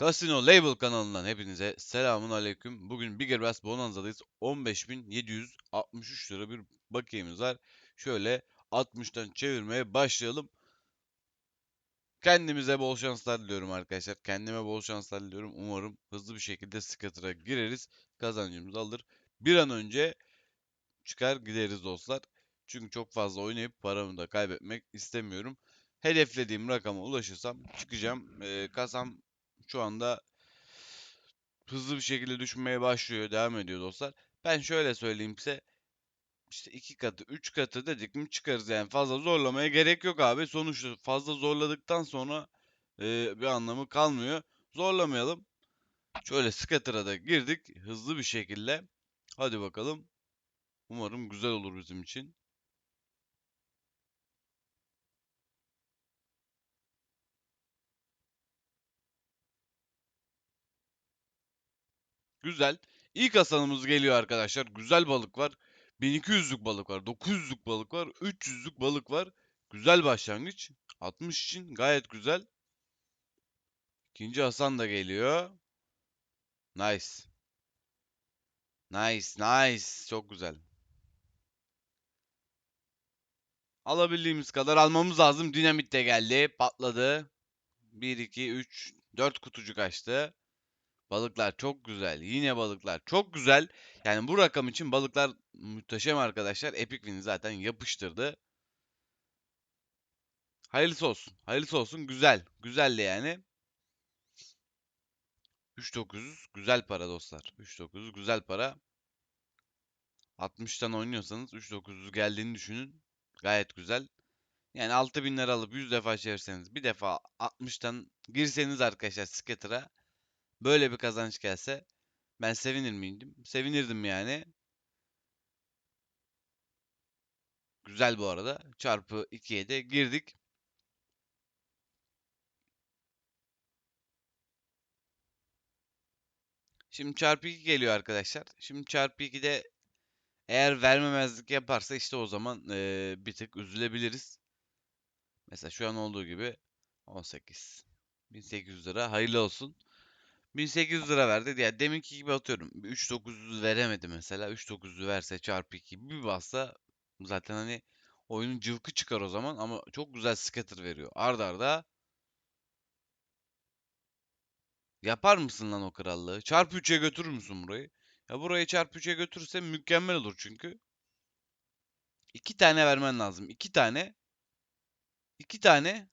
Casino Label kanalından hepinize selamun aleyküm. Bugün Bigger Bass Bonanza'dayız. 15.763 lira bir bakiyemiz var. Şöyle 60'tan çevirmeye başlayalım. Kendimize bol şanslar diliyorum arkadaşlar. Kendime bol şanslar diliyorum. Umarım hızlı bir şekilde Scatter'a gireriz. Kazancımızı alır. Bir an önce çıkar gideriz dostlar. Çünkü çok fazla oynayıp paramı da kaybetmek istemiyorum. Hedeflediğim rakama ulaşırsam çıkacağım. Ee, kasam şu anda hızlı bir şekilde düşmeye başlıyor, devam ediyor dostlar. Ben şöyle söyleyeyim size. İşte iki katı, üç katı dedik mi çıkarız yani. Fazla zorlamaya gerek yok abi. Sonuçta fazla zorladıktan sonra e, bir anlamı kalmıyor. Zorlamayalım. Şöyle scatter'a da girdik hızlı bir şekilde. Hadi bakalım. Umarım güzel olur bizim için. Güzel. İlk hasanımız geliyor arkadaşlar. Güzel balık var. 1200'lük balık var. 900'lük balık var. 300'lük balık var. Güzel başlangıç. 60 için gayet güzel. İkinci Hasan da geliyor. Nice. Nice, nice. Çok güzel. Alabildiğimiz kadar almamız lazım. Dinamit de geldi. Patladı. 1, 2, 3, 4 kutucuk açtı. Balıklar çok güzel. Yine balıklar çok güzel. Yani bu rakam için balıklar muhteşem arkadaşlar. Epic Win'i zaten yapıştırdı. Hayırlısı olsun. Hayırlısı olsun. Güzel. Güzel de yani. 3900 güzel para dostlar. 3900 güzel para. 60'tan oynuyorsanız 3900 geldiğini düşünün. Gayet güzel. Yani 6000 lira alıp 100 defa çevirseniz bir defa 60'tan girseniz arkadaşlar Scatter'a böyle bir kazanç gelse ben sevinir miydim? Sevinirdim yani. Güzel bu arada. Çarpı 2'ye de girdik. Şimdi çarpı 2 geliyor arkadaşlar. Şimdi çarpı 2'de eğer vermemezlik yaparsa işte o zaman eee, bir tık üzülebiliriz. Mesela şu an olduğu gibi 18. 1800 lira hayırlı olsun. 1800 lira verdi. Ya deminki gibi atıyorum. 3900 veremedi mesela. 3900 verse çarpı 2 bir bassa zaten hani oyunun cıvkı çıkar o zaman ama çok güzel scatter veriyor. Arda arda yapar mısın lan o krallığı? Çarpı 3'e götürür müsün burayı? Ya burayı çarpı 3'e götürürse mükemmel olur çünkü. İki tane vermen lazım. İki tane. İki tane.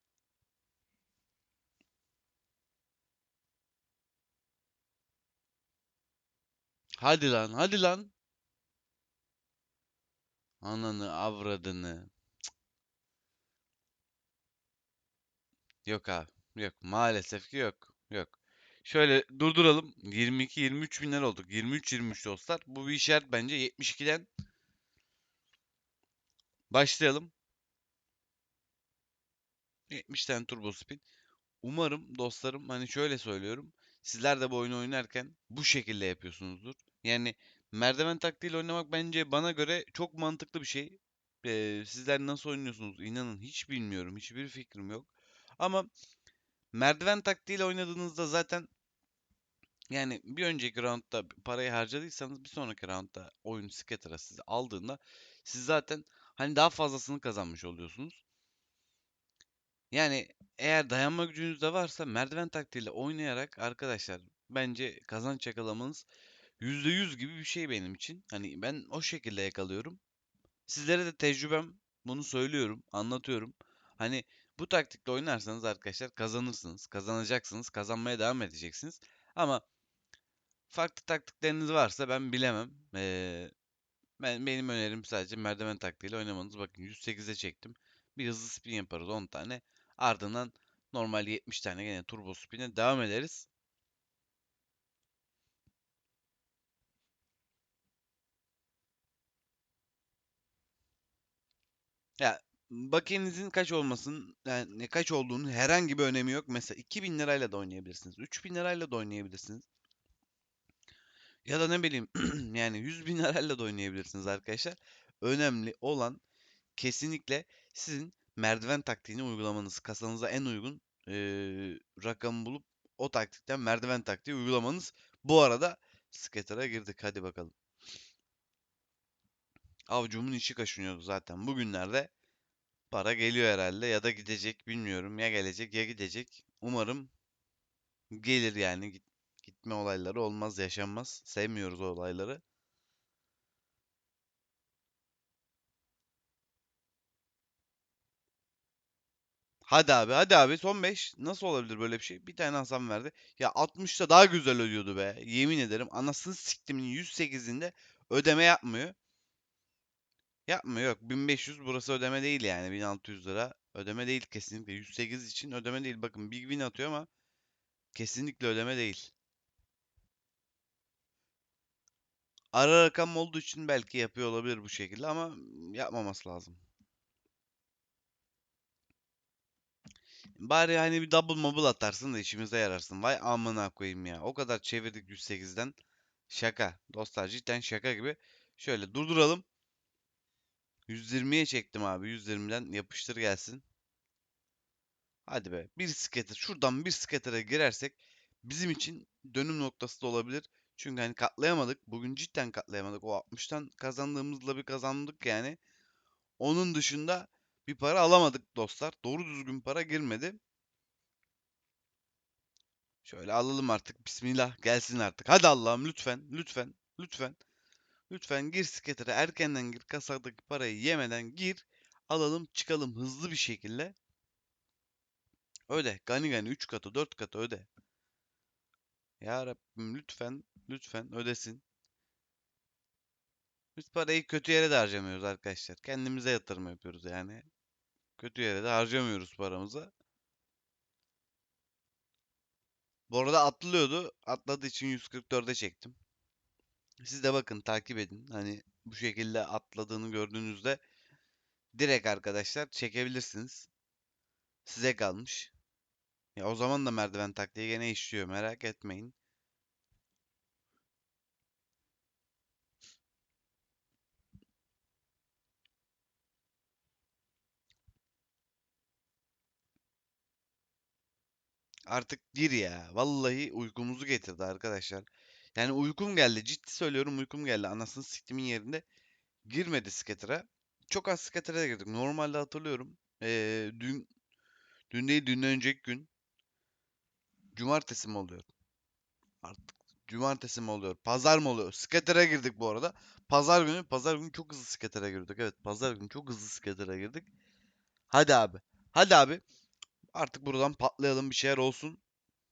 Hadi lan, hadi lan. Ananı, avradını. Cık. Yok abi. Yok. Maalesef ki yok. Yok. Şöyle durduralım. 22-23 binler olduk. 23-23 dostlar. Bu bir işaret bence 72'den başlayalım. 70'ten turbo spin. Umarım dostlarım hani şöyle söylüyorum. Sizler de bu oyunu oynarken bu şekilde yapıyorsunuzdur. Yani merdiven taktiğiyle oynamak bence bana göre çok mantıklı bir şey. Ee, sizler nasıl oynuyorsunuz inanın hiç bilmiyorum. Hiçbir fikrim yok. Ama merdiven taktiğiyle oynadığınızda zaten yani bir önceki roundda parayı harcadıysanız bir sonraki roundda oyun scatter'a sizi aldığında siz zaten hani daha fazlasını kazanmış oluyorsunuz. Yani eğer dayanma gücünüz de varsa merdiven taktiğiyle oynayarak arkadaşlar bence kazanç yakalamanız %100 gibi bir şey benim için. Hani ben o şekilde yakalıyorum. Sizlere de tecrübem bunu söylüyorum, anlatıyorum. Hani bu taktikle oynarsanız arkadaşlar kazanırsınız, kazanacaksınız, kazanmaya devam edeceksiniz. Ama farklı taktikleriniz varsa ben bilemem. Ee, ben benim önerim sadece merdiven taktiğiyle oynamanız. Bakın 108'e çektim. Bir hızlı spin yaparız 10 tane. Ardından normal 70 tane gene turbo spin'e devam ederiz. Ya bakiyenizin kaç olmasın yani kaç olduğunun herhangi bir önemi yok. Mesela 2000 lirayla da oynayabilirsiniz. 3000 lirayla da oynayabilirsiniz. Ya da ne bileyim yani 100 bin lirayla da oynayabilirsiniz arkadaşlar. Önemli olan kesinlikle sizin merdiven taktiğini uygulamanız. Kasanıza en uygun eee rakamı bulup o taktikten merdiven taktiği uygulamanız. Bu arada Scatter'a girdik. Hadi bakalım. Avcumun içi kaşınıyordu zaten. Bugünlerde para geliyor herhalde ya da gidecek bilmiyorum. Ya gelecek ya gidecek. Umarım gelir yani. Git, gitme olayları olmaz, yaşanmaz. Sevmiyoruz o olayları. Hadi abi hadi abi son 5. Nasıl olabilir böyle bir şey? Bir tane Hasan verdi. Ya 60'ta daha güzel ödüyordu be. Yemin ederim. Anasını siktimin 108'inde ödeme yapmıyor. Yapmıyor yok. 1500 burası ödeme değil yani. 1600 lira. Ödeme değil kesinlikle. 108 için ödeme değil. Bakın Big Win atıyor ama kesinlikle ödeme değil. Ara rakam olduğu için belki yapıyor olabilir bu şekilde ama yapmaması lazım. Bari hani bir double mobile atarsın da işimize yararsın. Vay amına koyayım ya. O kadar çevirdik 108'den. Şaka. Dostlar cidden şaka gibi. Şöyle durduralım. 120'ye çektim abi. 120'den yapıştır gelsin. Hadi be. Bir scatter. Şuradan bir scatter'a girersek bizim için dönüm noktası da olabilir. Çünkü hani katlayamadık. Bugün cidden katlayamadık. O 60'tan kazandığımızla bir kazandık yani. Onun dışında bir para alamadık dostlar. Doğru düzgün para girmedi. Şöyle alalım artık. Bismillah gelsin artık. Hadi Allah'ım lütfen, lütfen, lütfen. Lütfen gir skater'a erkenden gir. Kasadaki parayı yemeden gir. Alalım çıkalım hızlı bir şekilde. Öde. Gani gani 3 katı 4 katı öde. Ya Rabbim lütfen lütfen ödesin. Biz parayı kötü yere de harcamıyoruz arkadaşlar. Kendimize yatırım yapıyoruz yani. Kötü yere de harcamıyoruz paramızı. Bu arada atlıyordu. Atladığı için 144'e çektim. Siz de bakın takip edin. Hani bu şekilde atladığını gördüğünüzde direkt arkadaşlar çekebilirsiniz. Size kalmış. Ya o zaman da merdiven taktiği gene işliyor. Merak etmeyin. Artık gir ya. Vallahi uykumuzu getirdi arkadaşlar. Yani uykum geldi. Ciddi söylüyorum uykum geldi. Anasını siktimin yerinde. Girmedi scatter'a. Çok az scatter'a girdik. Normalde hatırlıyorum. Ee, dün dün değil dünden önceki gün. Cumartesi mi oluyor? Artık cumartesi mi oluyor? Pazar mı oluyor? Scatter'a girdik bu arada. Pazar günü, pazar günü çok hızlı scatter'a girdik. Evet, pazar günü çok hızlı scatter'a girdik. Hadi abi. Hadi abi. Artık buradan patlayalım bir şeyler olsun.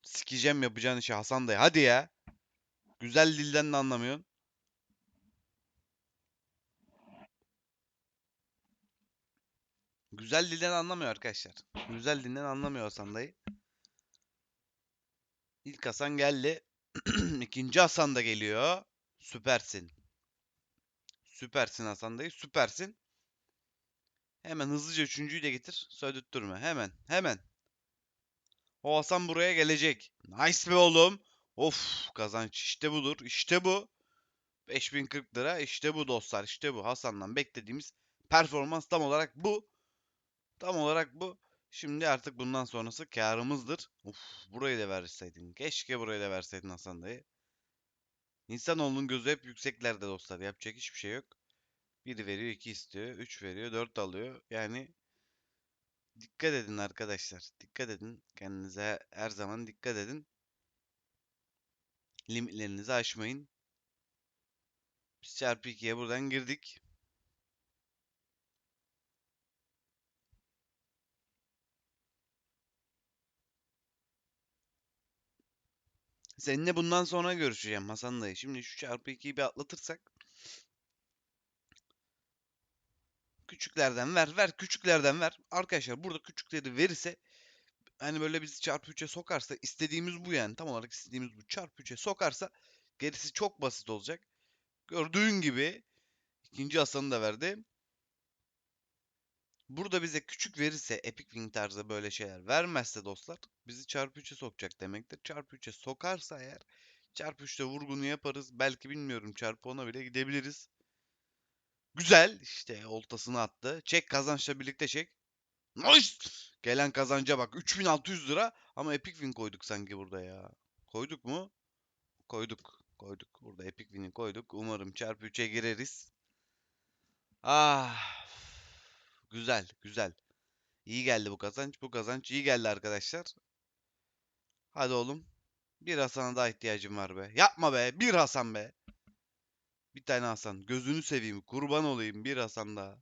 Sikeceğim yapacağın işi Hasan dayı. Hadi ya. Güzel dilden de anlamıyorsun. Güzel dilden anlamıyor arkadaşlar. Güzel dilden anlamıyor Hasan dayı. İlk Hasan geldi. İkinci Hasan da geliyor. Süpersin. Süpersin Hasan dayı. Süpersin. Hemen hızlıca üçüncüyü de getir. Söylettirme. Hemen. Hemen. O Hasan buraya gelecek. Nice be oğlum. Of kazanç işte budur. İşte bu. 5040 lira. İşte bu dostlar. İşte bu. Hasan'dan beklediğimiz performans tam olarak bu. Tam olarak bu. Şimdi artık bundan sonrası karımızdır. Uf, burayı da verseydin. Keşke burayı da verseydin Hasan dayı. İnsanoğlunun gözü hep yükseklerde dostlar. Yapacak hiçbir şey yok. Biri veriyor, iki istiyor, üç veriyor, dört alıyor. Yani dikkat edin arkadaşlar. Dikkat edin. Kendinize her zaman dikkat edin. Limitlerinizi aşmayın. Biz çarpı 2'ye buradan girdik. Seninle bundan sonra görüşeceğim Hasan dayı. Şimdi şu çarpı 2'yi bir atlatırsak. Küçüklerden ver, ver, küçüklerden ver. Arkadaşlar burada küçükleri verirse hani böyle bizi çarpı 3'e sokarsa istediğimiz bu yani. Tam olarak istediğimiz bu çarpı 3'e sokarsa gerisi çok basit olacak. Gördüğün gibi ikinci Hasan'ı da verdi. Burada bize küçük verirse Epic Wing tarzı böyle şeyler vermezse dostlar bizi çarpı 3'e sokacak demektir. Çarpı 3'e sokarsa eğer çarpı 3'te vurgunu yaparız. Belki bilmiyorum çarpı 10'a bile gidebiliriz. Güzel işte oltasını attı. Çek kazançla birlikte çek. Nice. Gelen kazanca bak 3600 lira ama Epic Win koyduk sanki burada ya. Koyduk mu? Koyduk. Koyduk. Burada Epic Win'i koyduk. Umarım çarpı 3'e gireriz. Ah. Güzel, güzel. İyi geldi bu kazanç. Bu kazanç iyi geldi arkadaşlar. Hadi oğlum. Bir Hasan'a daha ihtiyacım var be. Yapma be. Bir Hasan be. Bir tane Hasan. Gözünü seveyim. Kurban olayım. Bir Hasan daha.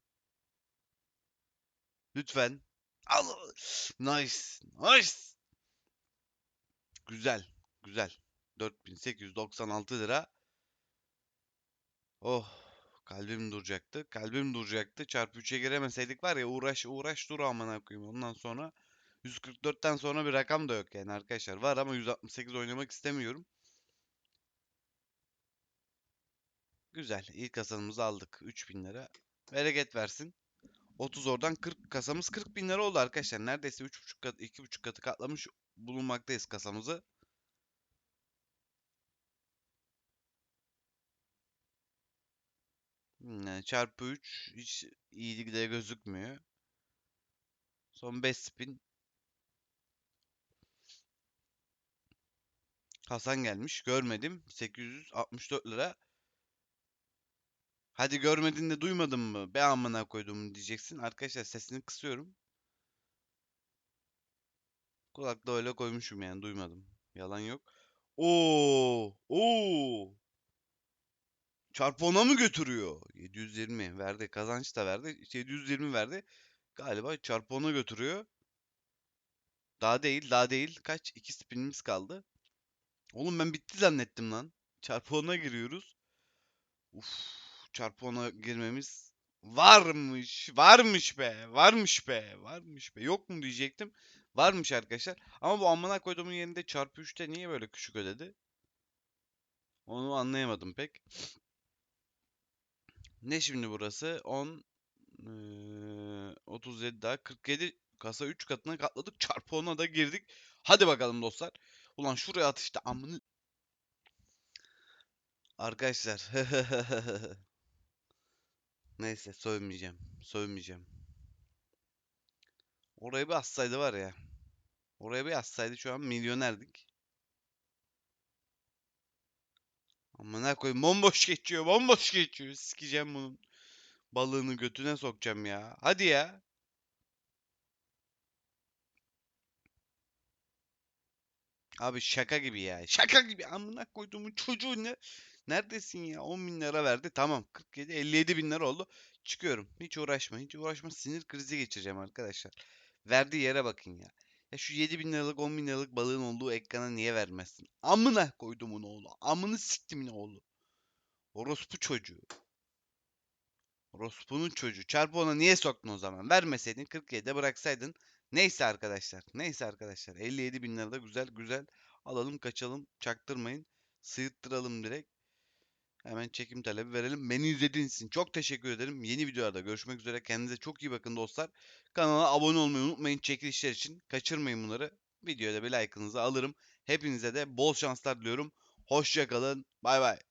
Lütfen. Al. Nice. Nice. Güzel. Güzel. 4896 lira. Oh. Kalbim duracaktı. Kalbim duracaktı. Çarpı 3'e giremeseydik var ya uğraş uğraş dur amına koyayım. Ondan sonra 144'ten sonra bir rakam da yok yani arkadaşlar. Var ama 168 oynamak istemiyorum. Güzel. İlk kasamızı aldık. 3000 lira. Bereket versin. 30 oradan 40 kasamız 40 bin lira oldu arkadaşlar. Neredeyse 3,5 kat 2,5 katı katlamış bulunmaktayız kasamızı. Hmm, Yani çarpı 3 hiç iyi de gözükmüyor. Son 5 spin. Hasan gelmiş. Görmedim. 864 lira. Hadi görmedin de duymadın mı? Be amına koydum diyeceksin. Arkadaşlar sesini kısıyorum. Kulakta öyle koymuşum yani duymadım. Yalan yok. Oo! Oo! Çarpı ona mı götürüyor? 720 verdi. Kazanç da verdi. 720 verdi. Galiba çarpı ona götürüyor. Daha değil, daha değil. Kaç? 2 spinimiz kaldı. Oğlum ben bitti zannettim lan. Çarpı ona giriyoruz. Uf, çarpı ona girmemiz varmış. Varmış be. Varmış be. Varmış be. Yok mu diyecektim. Varmış arkadaşlar. Ama bu amına koyduğumun yerinde çarpı 3'te niye böyle küçük ödedi? Onu anlayamadım pek. Ne şimdi burası? 10 eee, 37 daha 47 kasa 3 katına katladık. Çarpı 10'a da girdik. Hadi bakalım dostlar. Ulan şuraya atışta amını Arkadaşlar. Neyse sövmeyeceğim. Sövmeyeceğim. Oraya bir assaydı var ya. Oraya bir assaydı şu an milyonerdik. Amına koyayım bomboş geçiyor. Bomboş geçiyor. Sikeceğim bunun. Balığını götüne sokacağım ya. Hadi ya. Abi şaka gibi ya. Şaka gibi. Amına koyduğumun çocuğu ne? Neredesin ya? 10 bin lira verdi. Tamam. 47, 57 bin lira oldu. Çıkıyorum. Hiç uğraşma. Hiç uğraşma. Sinir krizi geçireceğim arkadaşlar. Verdiği yere bakın ya. Ya şu 7 bin liralık 10 bin liralık balığın olduğu ekrana niye vermezsin? Amına koyduğumun oğlu. Amını siktimin oğlu. Orospu çocuğu. Orospu'nun çocuğu. Çarpı ona niye soktun o zaman? Vermeseydin 47'de bıraksaydın. Neyse arkadaşlar. Neyse arkadaşlar. 57 bin lira da güzel güzel. Alalım kaçalım. Çaktırmayın. Sıyırttıralım direkt. Hemen çekim talebi verelim. Beni izlediğiniz için çok teşekkür ederim. Yeni videolarda görüşmek üzere. Kendinize çok iyi bakın dostlar. Kanala abone olmayı unutmayın çekilişler için. Kaçırmayın bunları. Videoda bir like'ınızı alırım. Hepinize de bol şanslar diliyorum. Hoşçakalın. Bay bay.